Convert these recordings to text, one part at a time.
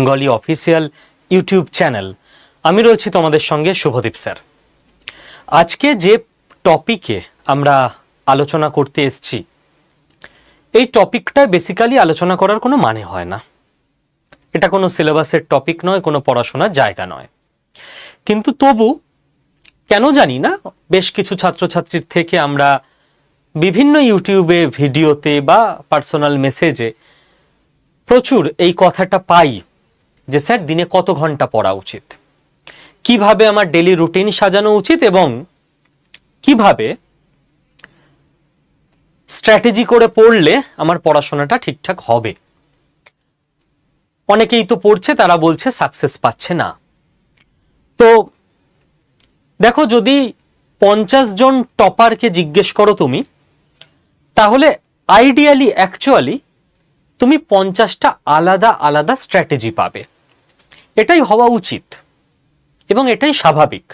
Bengali official YouTube channel. আমি রয়েছি তোমাদের সঙ্গে শুভদীপ স্যার। আজকে যে টপিকে আমরা আলোচনা করতে এসেছি, এই টপিকটা বেসিক্যালি আলোচনা করার কোনো মানে হয় না। এটা কোনো সিলেবাসের টপিক নয়, কোনো পড়াশোনার জায়গা নয়। কিন্তু তবু কেন জানি না, বেশ কিছু ছাত্রছাত্রীর থেকে আমরা বিভিন্ন ইউটিউবে ভিডিওতে বা পার্সোনাল মেসেজে প্রচুর এই কথাটা পাই। যে স্যার, দিনে কত ঘণ্টা পড়া উচিত? কীভাবে আমার ডেলি রুটিন সাজানো উচিত এবং কীভাবে স্ট্র্যাটেজি করে পড়লে আমার পড়াশোনাটা ঠিকঠাক হবে? অনেকেই তো পড়ছে, তারা বলছে সাকসেস পাচ্ছে না। তো দেখো, যদি পঞ্চাশ জন টপারকে জিজ্ঞেস করো তুমি, তাহলে আইডিয়ালি অ্যাকচুয়ালি তুমি পঞ্চাশটা আলাদা আলাদা স্ট্র্যাটেজি পাবে। এটাই হওয়া উচিত এবং এটাই স্বাভাবিক।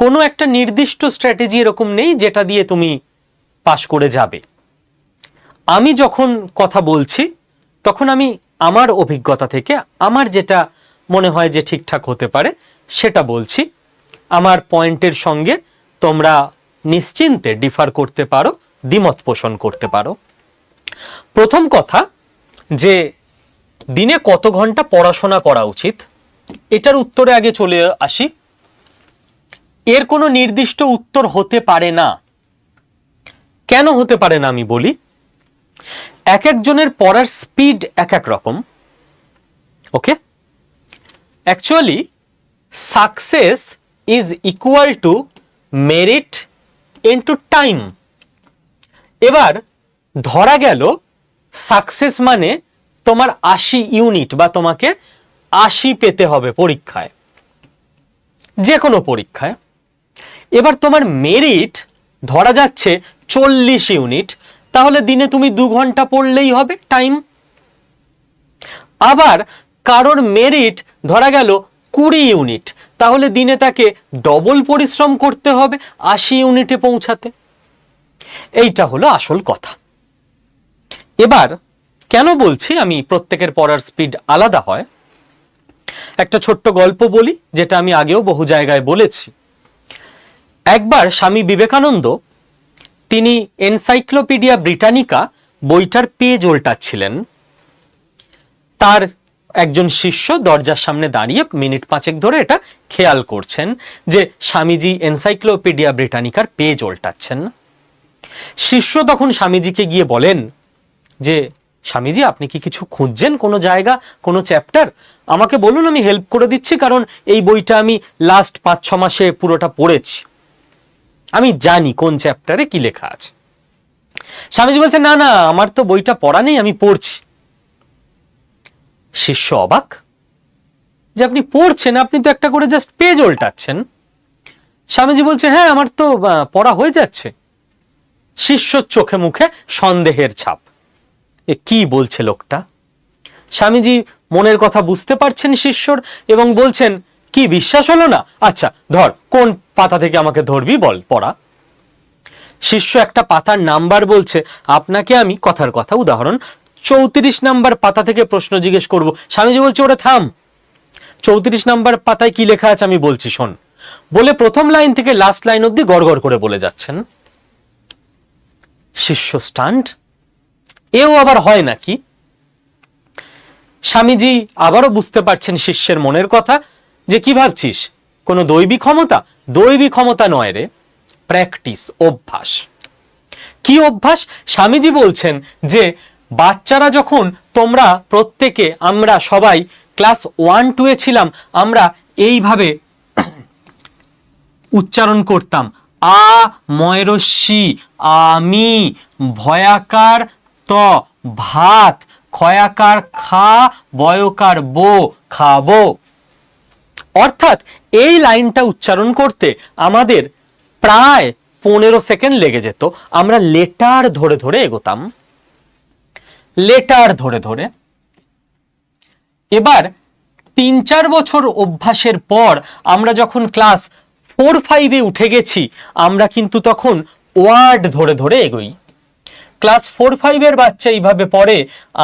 কোনো একটা নির্দিষ্ট স্ট্র্যাটেজি এরকম নেই যেটা দিয়ে তুমি পাশ করে যাবে। আমি যখন কথা বলছি, তখন আমি আমার অভিজ্ঞতা থেকে আমার যেটা মনে হয় যে ঠিকঠাক হতে পারে সেটা বলছি। আমার পয়েন্টের সঙ্গে তোমরা নিশ্চিন্তে ডিফার করতে পারো, দ্বিমত পোষণ করতে পারো। প্রথম কথা যে দিনে কত ঘণ্টা পড়াশোনা করা উচিত? এটার উত্তরে আগে চলে আসি। এর কোনো নির্দিষ্ট উত্তর হতে পারে না। কেন হতে পারে না আমি বলি? এক একজনের পড়ার স্পিড এক এক রকম। Okay? Actually, success is equal to merit into time. এবার ধরা গেল, সাকসেস মানে তোমার আশি ইউনিট বা তোমাকে আশি পেতে হবে পরীক্ষায়। যে কোনো পরীক্ষায়। এবার তোমার মেরিট ধরা যাচ্ছে চল্লিশ ইউনিট তাহলে দিনে তুমি দু ঘণ্টা পড়লেই হবে টাইম আবার কারোর মেরিট ধরা গেল কুড়ি ইউনিট তাহলে দিনে তাকে ডবল পরিশ্রম করতে হবে আশি ইউনিটে পৌঁছাতে। এইটা হলো আসল কথা। এবার কেন বলছি আমি প্রত্যেকের পড়ার স্পিড আলাদা হয়? একটা ছোট্ট গল্প বলি, যেটা আমি আগেও বহু জায়গায় বলেছি। একবার স্বামী বিবেকানন্দ, তিনি এনসাইক্লোপিডিয়া ব্রিটানিকা বইটার পেজ উল্টাচ্ছিলেন। তার একজন শিষ্য দরজার সামনে দাঁড়িয়ে মিনিট পাঁচেক ধরে এটা খেয়াল করছেন, যে স্বামীজি এনসাইক্লোপিডিয়া ব্রিটানিকার পেজ ওল্টাচ্ছেন শিষ্য তখন স্বামীজিকে গিয়ে বলেন, যে স্বামীজি, আপনি কি কিছু খুঁজছেন কোনো জায়গা, কোনো চ্যাপ্টার আমাকে বলুন, আমি হেল্প করে দিচ্ছি, কারণ এই বইটা আমি লাস্ট পাঁচ, ছ মাসে পুরোটা পড়েছি। আমি জানি কোন চ্যাপ্টারে কি লেখা আছে। স্বামীজি বলছে না না, আমার তো বইটা পড়া নেই, আমি পড়ছি। শিষ্য অবাক, যে আপনি পড়ছেন, আপনি তো একটা করে জাস্ট পেজ উল্টাচ্ছেন। স্বামীজি বলছে হ্যাঁ আমার তো পড়া হয়ে যাচ্ছে। শিষ্যর চোখে মুখে সন্দেহের ছাপ। এ কি বলছে লোকটা? স্বামীজি মনের কথা বুঝতে পারছেন শিষ্যর এবং বলছেন, কি বিশ্বাস হলো না? আচ্ছা ধর, কোন পাতা থেকে আমাকে ধরবি বল, পড়া। শিষ্য একটা পাতার নাম্বার বলছে, আপনাকে আমি কথার কথা, উদাহরণ, চৌত্রিশ নাম্বার পাতা থেকে প্রশ্ন জিজ্ঞেস করব। স্বামীজি বলছে, ওটা থাম। চৌত্রিশ নাম্বার পাতায় কি লেখা আছে আমি বলছি, শোন। বলে প্রথম লাইন থেকে লাস্ট লাইন অব্দি গড়গড় করে বলে যাচ্ছেন। শিষ্য স্টান্ট এও আবার হয় নাকি? স্বামীজি আবারও বুঝতে পারছেন শিষ্যের মনের কথা যে কি ভাবছিস? কোনো দৈবী ক্ষমতা? দৈবী ক্ষমতা নয় রে। প্র্যাকটিস, অভ্যাস। কি অভ্যাস? স্বামীজি বলছেন যে বাচ্চারা যখন তোমরা প্রত্যেকে আমরা সবাই ক্লাস ওয়ান টুয়ে ছিলাম, আমরা এইভাবে উচ্চারণ করতাম, আ ময়রস্যি আমি ভয়াকার ত ভাত, ক্ষয়াকার খা, বয়কার বো, খাব। অর্থাৎ এই লাইনটা উচ্চারণ করতে আমাদের প্রায় পনেরো সেকেন্ড লেগে যেত। আমরা লেটার ধরে ধরে এগোতাম। লেটার ধরে ধরে। এবার তিন চার বছর অভ্যাসের পর আমরা যখন ক্লাস ফোর, ফাইভে উঠে গেছি, আমরা কিন্তু তখন ওয়ার্ড ধরে ধরে এগোই। ক্লাস ফোর ফাইভের বাচ্চা এইভাবে পড়ে,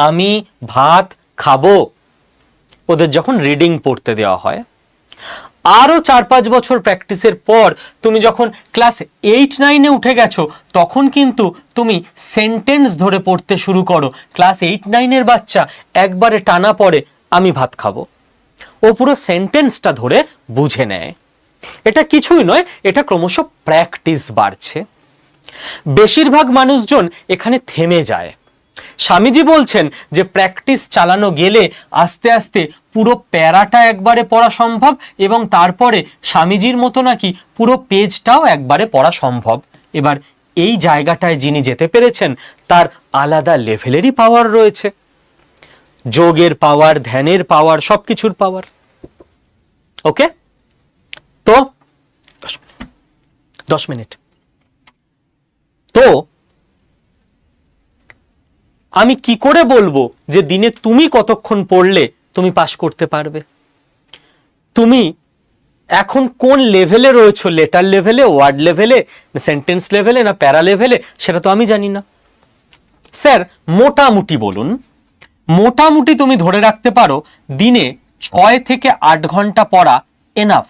আমি ভাত খাব। ওদের যখন রিডিং পড়তে দেওয়া হয়, আরও চার পাঁচ বছর প্র্যাকটিসের পর তুমি যখন ক্লাস এইট নাইনে উঠে গেছো, তখন কিন্তু তুমি সেন্টেন্স ধরে পড়তে শুরু করো। ক্লাস এইট নাইনের বাচ্চা একবারে টানা পড়ে, আমি ভাত খাব। ও পুরো সেন্টেন্সটা ধরে বুঝে নেয়। এটা কিছুই নয়, এটা ক্রমশ প্র্যাকটিস বাড়ছে। বেশিরভাগ মানুষজন এখানে থেমে যায়। স্বামীজি বলছেন যে প্র্যাকটিস চালানো গেলে আস্তে আস্তে পুরো প্যারাটা একবারে পড়া সম্ভব এবং তারপরে স্বামীজির মতো নাকি পুরো পেজটাও একবারে পড়া সম্ভব। এবার এই জায়গাটায় যিনি যেতে পেরেছেন, তার আলাদা লেভেলেরই পাওয়ার রয়েছে। যোগের পাওয়ার ধ্যানের পাওয়ার সব কিছুর পাওয়ার ওকে তো দশ মিনিট। তো আমি কি করে বলব যে দিনে তুমি কতক্ষণ পড়লে তুমি পাশ করতে পারবে? তুমি এখন কোন লেভেলে রয়েছো? লেটার লেভেলে ওয়ার্ড লেভেলে সেন্টেন্স লেভেলে না প্যারা লেভেলে সেটা তো আমি জানি না। স্যার, মোটামুটি বলুন, মোটামুটি তুমি ধরে রাখতে পারো দিনে ছয় থেকে আট ঘণ্টা পড়া এনাফ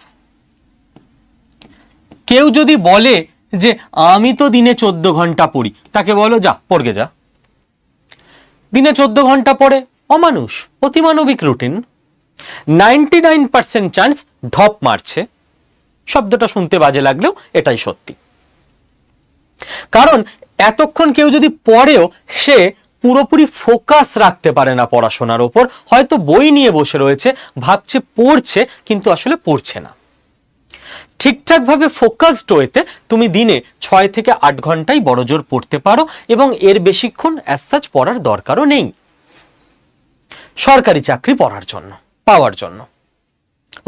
কেউ যদি বলে যে আমি তো দিনে চোদ্দ ঘণ্টা পড়ি। তাকে বলো, যা, পড়গে, যা। দিনে চোদ্দ ঘণ্টা পড়ে, অমানুষ, অতিমানবিক routine. Ninety nine percent chance ঢপ মারছে। শব্দটা শুনতে বাজে লাগলেও এটাই সত্যি। কারণ এতক্ষণ কেউ যদি পড়েও সে পুরোপুরি ফোকাস রাখতে পারে না পড়াশোনার ওপর, হয়তো বই নিয়ে বসে রয়েছে, ভাবছে পড়ছে, কিন্তু আসলে পড়ছে না। ঠিকঠাকভাবে ফোকাসড ওয়েতে তুমি দিনে ছয় থেকে আট ঘন্টাই বড়জোর পড়তে পারো এবং এর বেশিক্ষণ অ্যাজ সাচ পড়ার দরকারও নেই। সরকারি চাকরি পড়ার জন্য, পাওয়ার জন্য।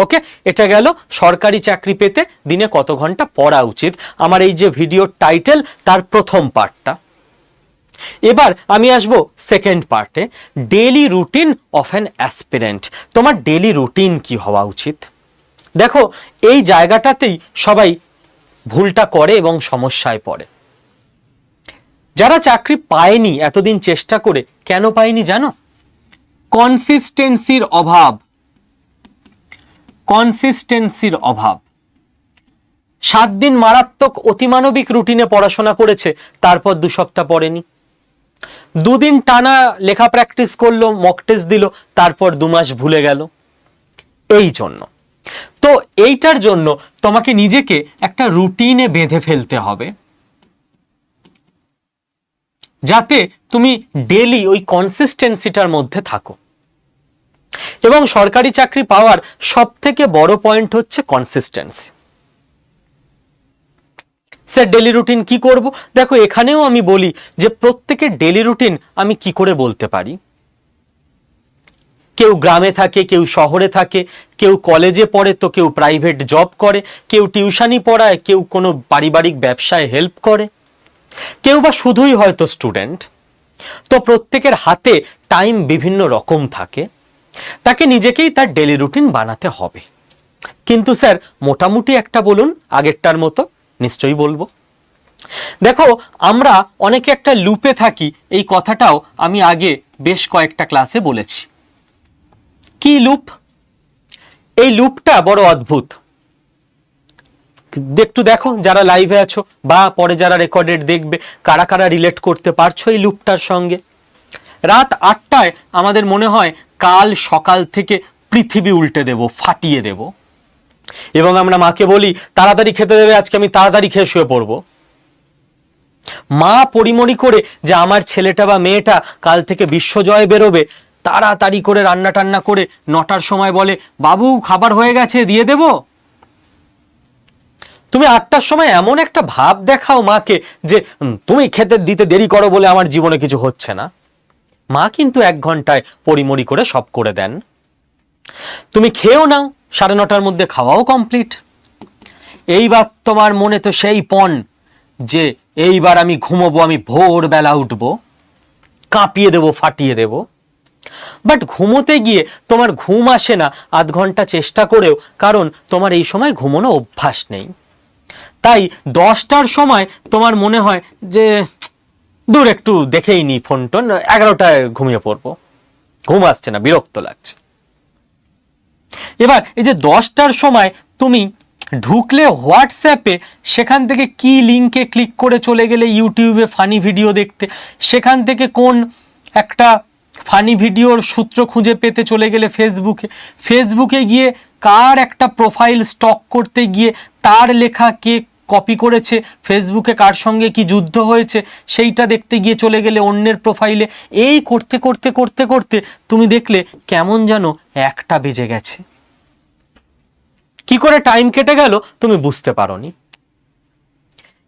ওকে এটা গেল সরকারি চাকরি পেতে দিনে কত ঘণ্টা পড়া উচিত? আমার এই যে ভিডিওর টাইটেল তার প্রথম পার্টটা এবার আমি আসব সেকেন্ড পার্টে daily routine of an aspirant তোমার ডেলি রুটিন কি হওয়া উচিত? দেখো, এই জায়গাটাতেই সবাই ভুলটা করে এবং সমস্যায় পড়ে। যারা চাকরি পায়নি এতদিন চেষ্টা করে, কেন পায়নি জানো? কনসিস্টেন্সির অভাব। কনসিস্টেন্সির অভাব। সাত দিন মারাত্মক অতিমানবিক রুটিনে পড়াশোনা করেছে, তারপর দু সপ্তাহ পড়েনি। দুদিন টানা লেখা প্র্যাকটিস করল মক টেস্ট দিল, তারপর দু মাস ভুলে গেল। এই জন্য। তো এইটার জন্য তোমাকে নিজেকে একটা রুটিনে বেঁধে ফেলতে হবে। যাতে তুমি ডেলি ওই কনসিস্টেন্সিটার মধ্যে থাকো। এবং সরকারি চাকরি পাওয়ার সব থেকে বড় পয়েন্ট হচ্ছে কনসিস্টেন্সি স্যার ডেলি রুটিন কি করব? দেখো, এখানেও আমি বলি যে প্রত্যেকের ডেলি রুটিন আমি কি করে বলতে পারি? কেউ গ্রামে থাকে, কেউ শহরে থাকে, কেউ কলেজে পড়ে তো কেউ প্রাইভেট জব করে, কেউ টিউশনি পড়ায়, কেউ কোনো পারিবারিক ব্যবসায় হেল্প করে। কেউ বা শুধুই হয়তো স্টুডেন্ট তো প্রত্যেকের হাতে টাইম বিভিন্ন রকম থাকে। তাকে নিজেকেই তার ডেলি রুটিন বানাতে হবে। কিন্তু স্যার মোটামুটি একটা বলুন, আগেরটার মতো, নিশ্চয়ই বলব। দেখো, আমরা অনেকে একটা লুপে থাকি, এই কথাটাও আমি আগে বেশ কয়েকটা ক্লাসে বলেছি। কি লুপ এই লুপটা বড় অদ্ভুত। একটু দেখো, যারা লাইভে আছো, বা পরে যারা রেকর্ডেড দেখবে, কারা কারা রিলেট করতে পারছ এই লুপটার সঙ্গে? রাত আটটায় আমাদের মনে হয় কাল সকাল থেকে পৃথিবী উল্টে দেব, ফাটিয়ে দেব। এবং আমরা মাকে বলি, তাড়াতাড়ি খেতে দেবে, আজকে আমি তাড়াতাড়ি খেয়ে শুয়ে পড়ব। মা পরিমরি করে যে আমার ছেলেটা বা মেয়েটা কাল থেকে বিশ্বজয় বেরোবে তাড়াতাড়ি করে রান্না টান্না করে নটার সময় বলে, বাবু, খাবার হয়ে গেছে, দিয়ে দেব? তুমি আটটার সময় এমন একটা ভাব দেখাও মাকে যে তুমি খেতে দিতে দেরি করো বলে আমার জীবনে কিছু হচ্ছে না। মা কিন্তু এক ঘন্টায় পরিমরি করে সব করে দেন। তুমি খেয়েও নাও, সাড়ে নটার মধ্যে খাওয়াও কমপ্লিট। এইবার তোমার মনে তো সেই পণ যে, এইবার আমি ঘুমোবো, আমি ভোরবেলা উঠবো, কাঁপিয়ে দেবো, ফাটিয়ে দেবো। বাট ঘুমোতে গিয়ে তোমার ঘুম আসে না আধ ঘণ্টা চেষ্টা করেও, কারণ তোমার এই সময় ঘুমোনো অভ্যাস নেই। তাই দশটার সময় তোমার মনে হয় যে, দূর একটু দেখেই নি ফোন টোন এগারোটায় ঘুমিয়ে পড়ব। ঘুম আসছে না, বিরক্ত লাগছে। এবার এই যে দশটার সময় তুমি ঢুকলে হোয়াটসঅ্যাপে, সেখান থেকে কি লিঙ্কে ক্লিক করে চলে গেলে ইউটিউবে ফানি ভিডিও দেখতে, সেখান থেকে কোন একটা ফানি ভিডিওর সূত্র খুঁজে পেতে চলে গেলে ফেসবুকে ফেসবুকে গিয়ে কার একটা প্রোফাইল স্টক করতে গিয়ে তার লেখা কে কপি করেছে ফেসবুকে কার সঙ্গে কি যুদ্ধ হয়েছে, সেইটা দেখতে গিয়ে চলে গেলে অন্যের প্রোফাইলে এই করতে করতে করতে করতে তুমি দেখলে কেমন যেন একটা বেজে গেছে। কি করে টাইম কেটে গেল তুমি বুঝতে পারোনি।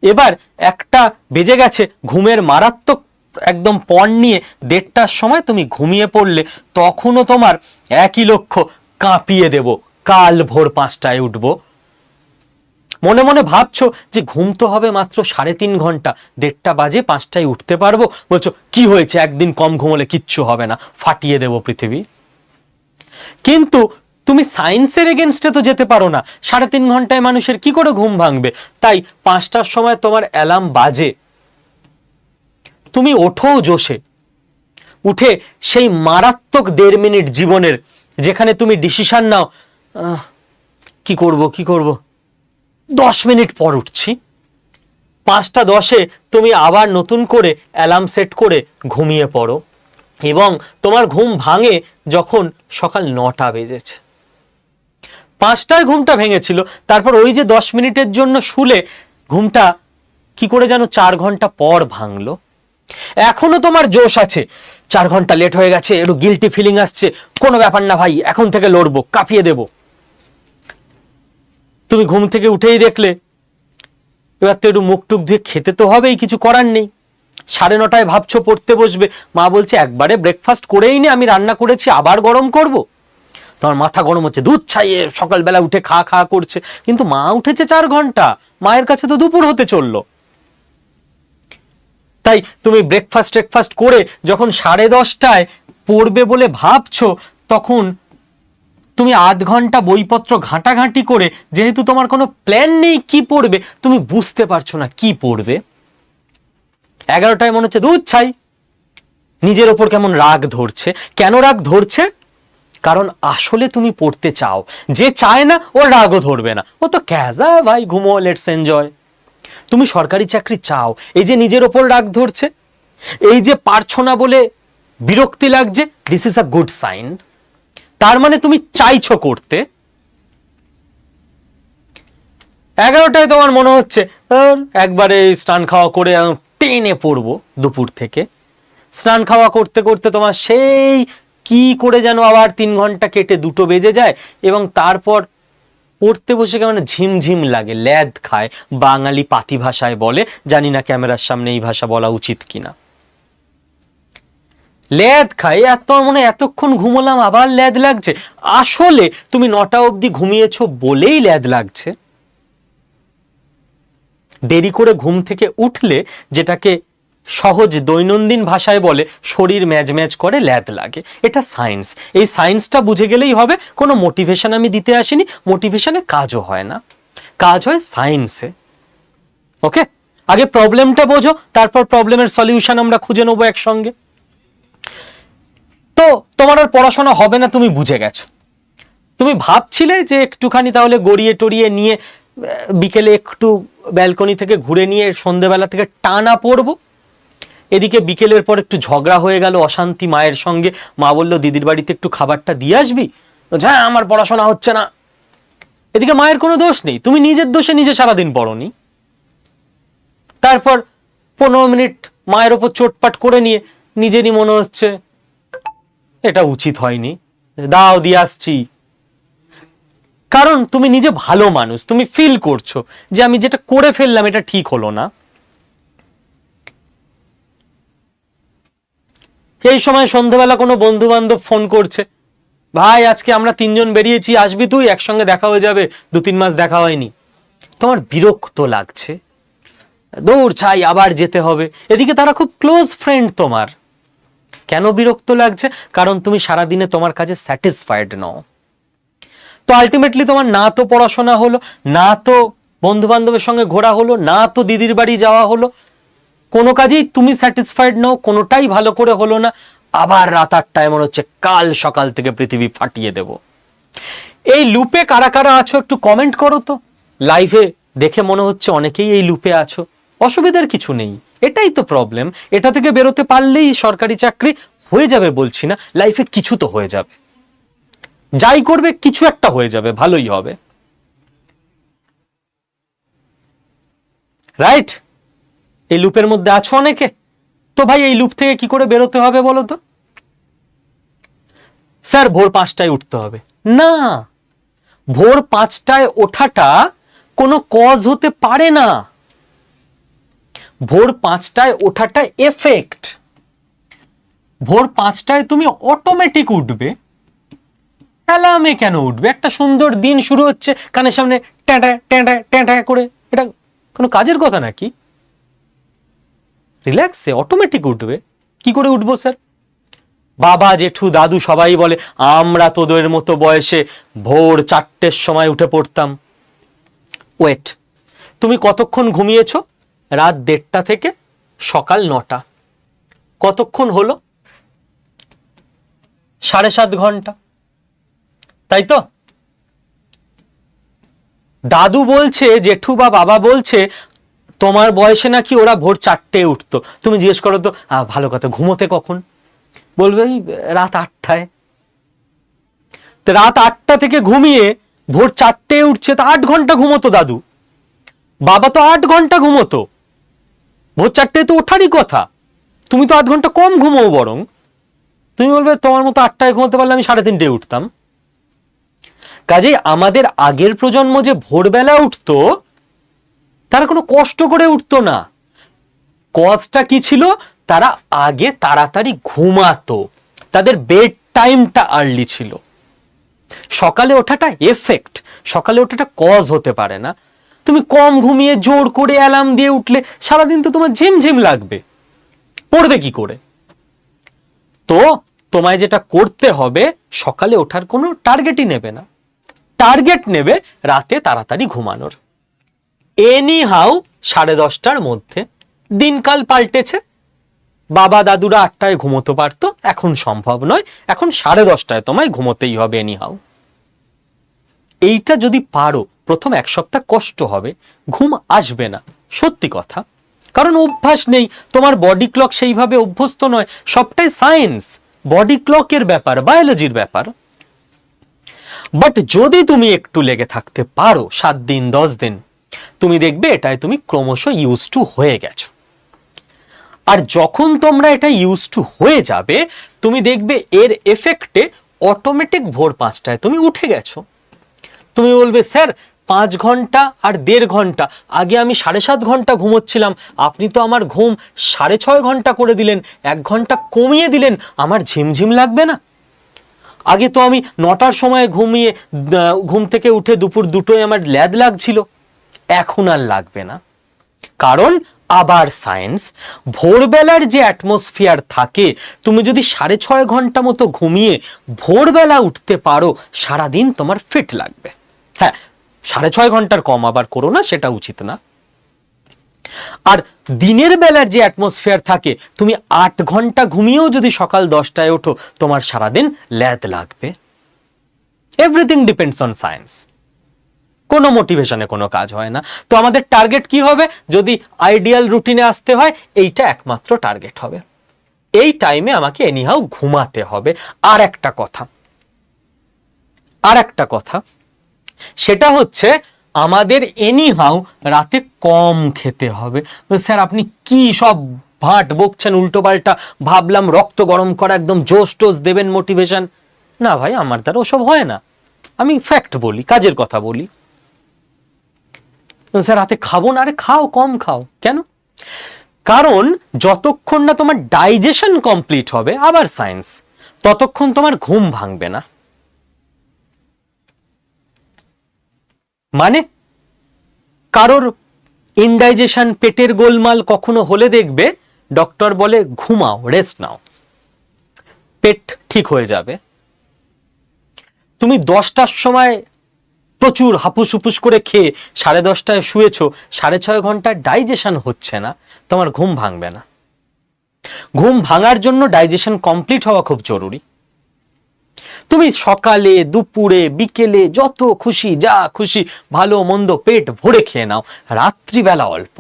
এবার একটা বেজে গেছে ঘুমের মারাত্মক একদম পণ নিয়ে দেড়টার সময় তুমি ঘুমিয়ে পড়লে তখনও তোমার একই লক্ষ্য, কাঁপিয়ে দেব। কাল ভোর পাঁচটায় উঠবো। মনে মনে ভাবছ যে ঘুম তো হবে মাত্র সাড়ে তিন ঘণ্টা, দেড়টা বাজে পাঁচটায় উঠতে পারব? বলছো, কি হয়েছে? একদিন কম ঘুমলে কিচ্ছু হবে না, ফাটিয়ে দেব পৃথিবী। কিন্তু তুমি সায়েন্সের এগেনস্টে তো যেতে পারো না। সাড়ে তিন ঘন্টায় মানুষের কি করে ঘুম ভাঙবে? তাই পাঁচটার সময় তোমার অ্যালার্ম বাজে। তুমি ওঠো জোশে। উঠে সেই মারাত্মক দেড় মিনিট জীবনের যেখানে তুমি ডিসিশন নাও কি করব কি করব? দশ মিনিট পর উঠছি। পাঁচটা দশে তুমি আবার নতুন করে অ্যালার্ম সেট করে ঘুমিয়ে পড়ো এবং তোমার ঘুম ভাঙে যখন সকাল নটা বেজেছে। পাঁচটায় ঘুমটা ভেঙেছিল, তারপর ওই যে দশ মিনিটের জন্য শুলে ঘুমটা কি করে যেন চার ঘণ্টা পর ভাঙলো। এখনও তোমার জোশ আছে। চার ঘণ্টা লেট হয়ে গেছে, একটু গিলটি ফিলিং আসছে। কোনো ব্যাপার না ভাই, এখন থেকে লড়বো, কাঁপিয়ে দেবো। তুমি ঘুম থেকে উঠেই দেখলে, এবার তো একটু মুখ টুক ধুয়ে খেতে তো হবেই, কিছু করার নেই। সাড়ে নটায় ভাবছ পড়তে বসবে। মা বলছে, একবারে ব্রেকফাস্ট করেই নে, আমি রান্না করেছি, আবার গরম করব। তোমার মাথা গরম হচ্ছে, দুধ ছাইয়ে সকালবেলা উঠে খা খা করছে। কিন্তু মা উঠেছে চার ঘণ্টা, মায়ের কাছে তো দুপুর হতে চলল। তাই তুমি ব্রেকফাস্ট ব্রেকফাস্ট করে যখন সাড়ে দশটায় পড়বে বলে ভাবছ, তখন তুমি আধ ঘণ্টা বইপত্র ঘাঁটাঘাঁটি করে, যেহেতু তোমার কোনো প্ল্যান নেই কি পড়বে, তুমি বুঝতে পারছ না কি পড়বে। এগারোটায় মনে হচ্ছে, দুধ ছাই। নিজের ওপর কেমন রাগ ধরছে। কেন রাগ ধরছে? কারণ আসলে তুমি পড়তে চাও। যে চায় না, ও রাগও ধরবে না। ও তো ক্যাজা, ভাই, ঘুমো লেটস এনজয় তুমি সরকারি চাকরি চাও এই যে নিজের ওপর রাগ ধরছে এই যে পারছ না বলে বিরক্তি লাগছে this is a good sign তার মানে তুমি চাইছো করতে। এগারোটায় তোমার মনে হচ্ছে "আহ, একবারে স্নান খাওয়া করে টেনে পড়ব দুপুর থেকে। স্নান খাওয়া করতে করতে তোমার সেই কি করে যেন আবার তিন ঘণ্টা কেটে দুটো বেজে যায় এবং তারপর পড়তে বসে কেমন ঝিমঝিম লাগে, ল্যাদ খায়, বাঙালি পাতি ভাষায় বলে, জানি না ক্যামেরার সামনে এই ভাষা বলা উচিত কিনা। ল্যাদ খায় আর তোমার মনে এতক্ষণ ঘুমোলাম, আবার ল্যাদ লাগছে। আসলে তুমি নটা অবধি ঘুমিয়েছো বলেই ল্যাদ লাগছে। দেরি করে ঘুম থেকে উঠলে যেটাকে সহজ দৈনন্দিন ভাষায় বলে, শরীর ম্যাজ ম্যাজ করে ল্যাদ লাগে। এটা সায়েন্স এই সায়েন্সটা বুঝে গেলেই হবে, কোনো মোটিভেশন আমি দিতে আসিনি মোটিভেশনে কাজও হয় না। কাজ হয় সায়েন্সে ওকে আগে প্রবলেমটা বোঝো, তারপর প্রবলেমের সলিউশন আমরা খুঁজে নেব একসঙ্গে। তো, তোমার আর পড়াশোনা হবে না, তুমি বুঝে গেছো। তুমি ভাবছিলে যে একটুখানি তাহলে গড়িয়ে টড়িয়ে নিয়ে বিকেলে একটু ব্যালকনি থেকে ঘুরে নিয়ে সন্ধেবেলা থেকে টানা পড়ব? এদিকে বিকেলের পর একটু ঝগড়া হয়ে গেল অশান্তি মায়ের সঙ্গে। মা বলল, দিদির বাড়িতে একটু খাবারটা দিয়ে আসবি? হ্যাঁ আমার পড়াশোনা হচ্ছে না। এদিকে মায়ের কোনো দোষ নেই, তুমি নিজের দোষে নিজে সারাদিন পড়নি। তারপর পনেরো মিনিট মায়ের ওপর চোটপাট করে নিয়ে নিজেরই মনে হচ্ছে, এটা উচিত হয়নি। দাও, দিয়ে আসছি। কারণ তুমি নিজে ভালো মানুষ, তুমি ফিল করছ যে আমি যেটা করে ফেললাম, এটা ঠিক হলো না। এই সময় সন্ধ্যেবেলা কোনো বন্ধু বান্ধব ফোন করছে। ভাই, আজকে আমরা তিনজন বেরিয়েছি, আসবি তুই? একসঙ্গে দেখা হয়ে যাবে। দু তিন মাস দেখা হয়নি। তোমার বিরক্ত লাগছে? দৌড় ছাই, আবার যেতে হবে। এদিকে তারা খুব ক্লোজ ফ্রেন্ড তোমার। কেন বিরক্ত লাগছে? কারণ তুমি সারাদিনে তোমার কাছে স্যাটিসফাইড নও। তো আলটিমেটলি তোমার না তো পড়াশোনা হলো, না তো বন্ধু বান্ধবের সঙ্গে ঘোরা হলো, না তো দিদির বাড়ি যাওয়া হলো। কোনো কাজেই তুমি স্যাটিসফাইড নও, কোনোটাই ভালো করে হলো না। আবার রাত আটটায় মনে হচ্ছে কাল সকাল থেকে পৃথিবী ফাটিয়ে দেব। এই লুপে কারা কারা আছো একটু কমেন্ট করো তো। লাইভে দেখে মনে হচ্ছে অনেকেই এই লুপে আছো। অসুবিধার কিছু নেই। এটাই তো প্রবলেম এটা থেকে বেরোতে পারলেই সরকারি চাকরি হয়ে যাবে বলছি না লাইফে কিছু তো হয়ে যাবে। যাই করবে, কিছু একটা হয়ে যাবে, ভালোই হবে। রাইট এই লুপের মধ্যে আছো অনেকে? তো ভাই, এই লুপ থেকে কি করে বেরোতে হবে বলো তো? স্যার, ভোর পাঁচটায় উঠতে হবে। না, ভোর পাঁচটায় ওঠাটা কোনো কজ হতে পারে না। ভোর পাঁচটায় ওঠাটা এফেক্ট ভোর পাঁচটায় তুমি অটোমেটিক উঠবে। অ্যালার্মে কেন উঠবে? একটা সুন্দর দিন শুরু হচ্ছে, কানের সামনে ট্যাঁটা ট্যাঁটা ট্যাঁটা করে। এটা কোনো কাজের কথা নাকি? রিল্যাক্সে অটোমেটিক উঠবে। কি করে উঠবো স্যার? বাবা, জেঠু, দাদু সবাই বলে, আমরা তোদের মতো বয়সে ভোর চারটের সময় উঠে পড়তাম। ওয়েট তুমি কতক্ষণ ঘুমিয়েছো? রাত দেড়টা থেকে সকাল নটা। কতক্ষণ হলো? সাড়ে সাত ঘণ্টা। তাই তো? দাদু বলছে, জেঠু বা বাবা বলছে তোমার বয়সে নাকি ওরা ভোর চারটে উঠতো। তুমি জিজ্ঞেস করো তো ভালো কথা ঘুমোতে কখন? বলবে "এই, রাত আটটায়। তো রাত আটটা থেকে ঘুমিয়ে ভোর চারটে উঠছে তা আট ঘণ্টা ঘুমোতো দাদু। বাবা তো আট ঘণ্টা ঘুমোতো। ভোর চারটে তো ওঠারই কথা। তুমি তো আধ ঘণ্টা কম ঘুমো বরং। তুমি বলবে তোমার মতো আটটায় ঘুমোতে পারলে আমি সাড়ে তিনটে উঠতাম। কাজেই আমাদের আগের প্রজন্ম যে ভোরবেলা উঠতো তারা কোনো কষ্ট করে উঠতো না। কজটা কি ছিল? তারা আগে তাড়াতাড়ি ঘুমাতো। তাদের বেড টাইমটা আর্লি ছিল। সকালে ওঠাটা এফেক্ট সকালে ওঠাটা কজ হতে পারে না। তুমি কম ঘুমিয়ে জোর করে অ্যালার্ম দিয়ে উঠলে সারাদিন তো তোমার ঝিমঝিম লাগবে। পড়বে কি করে? তো তোমায় যেটা করতে হবে, সকালে ওঠার কোনো টার্গেটই নেবে না। টার্গেট নেবে রাতে তাড়াতাড়ি ঘুমানোর। এনি হাউ সাড়ে দশটার মধ্যে দিনকাল পাল্টেছে। বাবা দাদুরা আটটায় ঘুমোতে পারতো, এখন সম্ভব নয়। এখন সাড়ে দশটায় তোমায় ঘুমোতেই হবে এনি হাউ এইটা যদি পারো, প্রথম এক সপ্তাহ কষ্ট হবে, ঘুম আসবে না, সত্যি কথা। কারণ অভ্যাস নেই, তোমার বডি ক্লক সেইভাবে অভ্যস্ত নয়, সবটাই সায়েন্স বডি ক্লকের ব্যাপার বায়োলজির ব্যাপার। বাট যদি তুমি একটু লেগে থাকতে পারো, সাত দিন, দশ দিন তুমি দেখবে এটায় তুমি ক্রমশ ইউজ টু হয়ে গেছো। আর যখন তোমরা এটা ইউজ টু হয়ে যাবে, তুমি দেখবে এর এফেক্টে অটোমেটিক ভোর পাঁচটায় তুমি উঠে গেছো। তুমি বলবে, স্যার, পাঁচ ঘণ্টা আর দেড় ঘণ্টা। আগে আমি সাড়ে সাত ঘণ্টা ঘুমোচ্ছিলাম। আপনি তো আমার ঘুম সাড়ে ছয় ঘণ্টা করে দিলেন। এক ঘণ্টা কমিয়ে দিলেন। আমার ঝিমঝিম লাগবে না? আগে তো আমি নটার সময় ঘুমিয়ে ঘুম থেকে উঠে দুপুর দুটোয় আমার ল্যাদ লাগছিল। এখন আর লাগবে না। কারণ আবার সায়েন্স, ভোরবেলার যে অ্যাটমসফিয়ার থাকে, তুমি যদি সাড়ে ছয় ঘণ্টা মতো ঘুমিয়ে ভোরবেলা উঠতে পারো, সারাদিন তোমার ফিট লাগবে। হ্যাঁ সাড়ে ছয় ঘণ্টার কম আবার করো না, সেটা উচিত না। আর দিনের বেলার যে অ্যাটমসফিয়ার থাকে, তুমি আট ঘণ্টা ঘুমিয়েও যদি সকাল দশটায় ওঠো, তোমার সারাদিন ল্যাদ লাগবে। এভরিথিং ডিপেন্ডস অন সায়েন্স কোনো মোটিভেশনে কোনো কাজ হয় না। তো আমাদের টার্গেট কি হবে? যদি আইডিয়াল রুটিনে আসতে হয়, এইটা একমাত্র টার্গেট হবে। এই টাইমে আমাকে এনিহাও ঘুমাতে হবে। আর একটা কথা, আর একটা কথা, সেটা হচ্ছে আমাদের এনিহাউ রাতে কম খেতে হবে। স্যার, আপনি কি সব ভাট বকছেন, উল্টো পাল্টা? ভাবলাম রক্ত গরম করা, একদম জোশ টোস দেবেন মোটিভেশন না ভাই, আমার দ্বারা ওসব হয় না। আমি ফ্যাক্ট বলি, কাজের কথা বলি। স্যার, রাতে খাব না? আরে খাও, কম খাও। কেন? কারণ যতক্ষণ না তোমার ডাইজেশন কমপ্লিট হবে, আবার সায়েন্স ততক্ষণ তোমার ঘুম ভাঙবে না। মানে কারোর ইনডাইজেশন পেটের গোলমাল কখনো হলে দেখবে ডক্টর বলে ঘুমাও রেস্ট নাও। পেট ঠিক হয়ে যাবে। তুমি দশটার সময় প্রচুর হাপুস হুপুস করে খেয়ে সাড়ে দশটায় শুয়েছো, সাড়ে ছয় ঘণ্টার ডাইজেশন হচ্ছে না, তোমার ঘুম ভাঙবে না। ঘুম ভাঙার জন্য ডাইজেশন কমপ্লিট হওয়া খুব জরুরি। তুমি সকালে, দুপুরে, বিকেলে যত খুশি, যা খুশি, ভালো, মন্দ, পেট ভরে খেয়ে নাও, রাত্রিবেলা অল্প।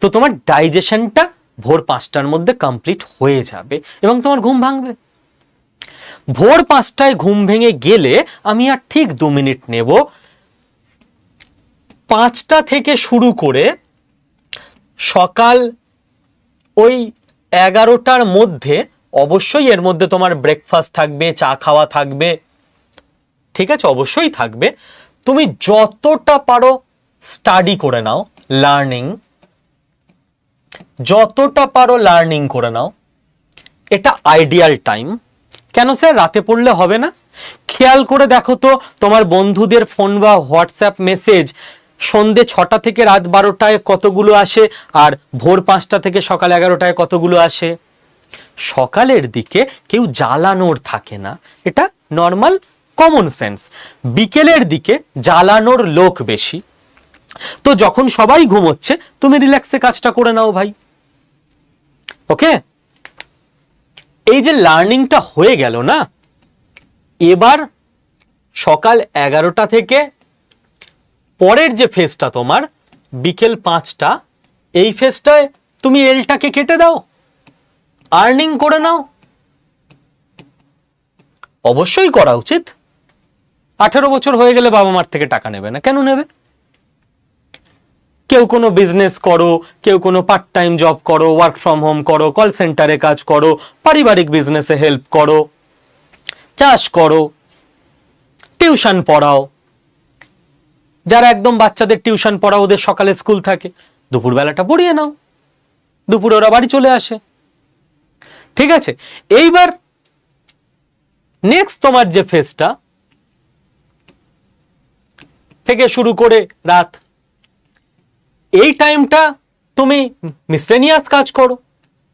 তো তোমার ডাইজেশনটা ভোর পাঁচটার মধ্যে কমপ্লিট হয়ে যাবে এবং তোমার ঘুম ভাঙবে। ভোর পাঁচটায় ঘুম ভেঙে গেলে আমি আর ঠিক দু মিনিট নেব। পাঁচটা থেকে শুরু করে সকাল ওই এগারোটার মধ্যে, অবশ্যই এর মধ্যে তোমার ব্রেকফাস্ট থাকবে, চা খাওয়া থাকবে, ঠিক আছে, অবশ্যই থাকবে। তুমি যতটা পারো স্টাডি করে নাও লার্নিং যতটা পারো লার্নিং করে নাও। এটা আইডিয়াল টাইম কেন স্যার? রাতে পড়লে হবে না? খেয়াল করে দেখো তো, তোমার বন্ধুদের ফোন বা হোয়াটসঅ্যাপ মেসেজ সন্ধে ছটা থেকে রাত বারোটায় কতগুলো আসে আর ভোর পাঁচটা থেকে সকাল এগারোটায় কতগুলো আসে? সকালের দিকে কেউ জ্বালানোর থাকে না। এটা নর্মাল কমন সেন্স বিকেলের দিকে জ্বালানোর লোক বেশি। তো যখন সবাই ঘুমোচ্ছে, তুমি রিল্যাক্সে কাজটা করে নাও ভাই। ওকে এই যে লার্নিংটা হয়ে গেল না? এবার সকাল এগারোটা থেকে পরের যে ফেজটা তোমার, বিকেল পাঁচটা, এই ফেজটায় তুমি এলটাকে কেটে দাও আর্নিং করে নাও। অবশ্যই করা উচিত। আঠেরো বছর হয়ে গেলে বাবা মার থেকে টাকা নেবে না। কেন নেবে? কেউ কোনো বিজনেস করো, কেউ কোনো পার্ট টাইম জব করো ওয়ার্ক ফ্রম হোম করো কল সেন্টারে কাজ করো, পারিবারিক বিজনেসে হেল্প করো, চাষ করো টিউশন পড়াও। যারা একদম বাচ্চাদের টিউশন পড়াও, ওদের সকালে স্কুল থাকে দুপুরবেলাটা পড়িয়ে নাও, দুপুরে ওরা বাড়ি চলে আসে। ঠিক আছে? এইবার নেক্সট তোমার যে ফেজটা থেকে শুরু করে রাত এই টাইমটা তুমি মিসলেনিয়াস কাজ করো।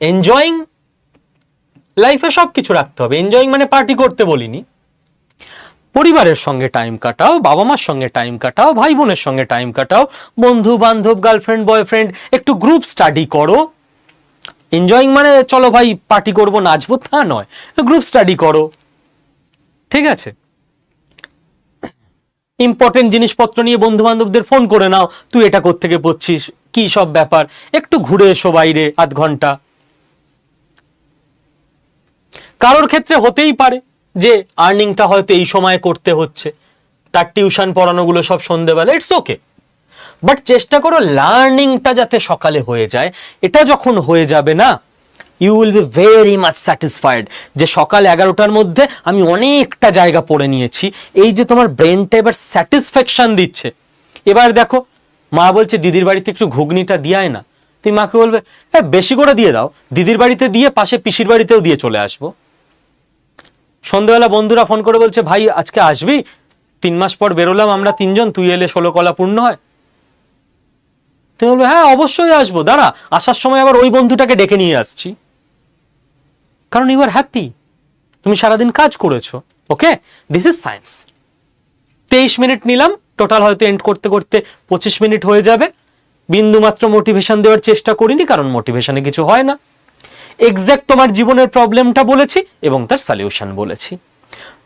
এনজয়িং লাইফে সব কিছু রাখতে হবে। এনজয়িং মানে পার্টি করতে বলিনি। পরিবারের সঙ্গে টাইম কাটাও বাবা মার সঙ্গে টাইম কাটাও ভাই বোনের সঙ্গে টাইম কাটাও বন্ধু বান্ধব গার্লফ্রেন্ড বয়ফ্রেন্ড একটু গ্রুপ স্টাডি করো। এনজয়িং মানে চলো ভাই পার্টি করব, নাচবো, তা নয়। গ্রুপ স্টাডি করো। ঠিক আছে? ইম্পর্টেন্ট জিনিসপত্র নিয়ে বন্ধু বান্ধবদের ফোন করে নাও। তুই এটা কোত্থেকে পড়ছিস? কি সব ব্যাপার? একটু ঘুরে এসো বাইরে আধ ঘণ্টা। কারোর ক্ষেত্রে হতেই পারে যে আর্নিংটা হয়তো এই সময় করতে হচ্ছে। তার টিউশন পড়ানোগুলো সব সন্ধেবেলা ইটস ওকে বাট চেষ্টা করো লার্নিংটা যাতে সকালে হয়ে যায়। এটা যখন হয়ে যাবে না you will be very much satisfied যে সকাল এগারোটার মধ্যে আমি অনেকটা জায়গা পড়ে নিয়েছি। এই যে তোমার ব্রেনটা এবার স্যাটিসফ্যাকশান দিচ্ছে। এবার দেখো, মা বলছে, দিদির বাড়িতে একটু ঘুগনিটা দিয়ায় না। তুমি মাকে বলবে হ্যাঁ বেশি করে দিয়ে দাও। দিদির বাড়িতে দিয়ে পাশে পিসির বাড়িতেও দিয়ে চলে আসব। সন্ধ্যেবেলা বন্ধুরা ফোন করে বলছে, ভাই, আজকে আসবি? তিন মাস পর বেরোলাম আমরা তিনজন, তুই এলে ষোলো কলা পূর্ণ হয়। তুমি বলবে হ্যাঁ অবশ্যই আসব। দাঁড়া, আসার সময় আবার ওই বন্ধুটাকে ডেকে নিয়ে আসছি। কারণ ইউ আর হ্যাপি তুমি সারাদিন কাজ করেছ ওকে দিস ইজ সায়েন্স তেইশ মিনিট নিলাম টোটাল হয়তো এন্ড করতে করতে পঁচিশ মিনিট হয়ে যাবে। বিন্দু মাত্র মোটিভেশন দেওয়ার চেষ্টা করিনি, কারণ মোটিভেশনে কিছু হয় না। এক্স্যাক্ট তোমার জীবনের প্রবলেমটা বলেছি এবং তার সলিউশন বলেছি।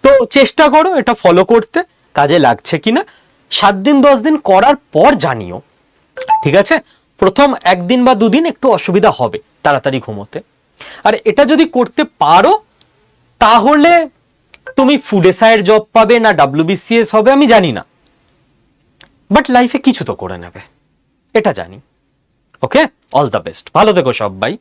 তো চেষ্টা করো এটা ফলো করতে, কাজে লাগছে কিনা। সাত দিন, দশ দিন করার পর জানিও, ঠিক আছে? প্রথম একদিন বা দুদিন একটু অসুবিধা হবে, তাড়াতাড়ি ঘুমোতে। আর এটা যদি করতে পারো, তাহলে তুমি ফুডেসায়ের জব পাবে না ডাব্লিউবিসিএস হবে, আমি জানি না। বাট লাইফে কিছু তো করে নেবে, এটা জানি। ওকে অল দ্য বেস্ট ভালো থেকো সবাই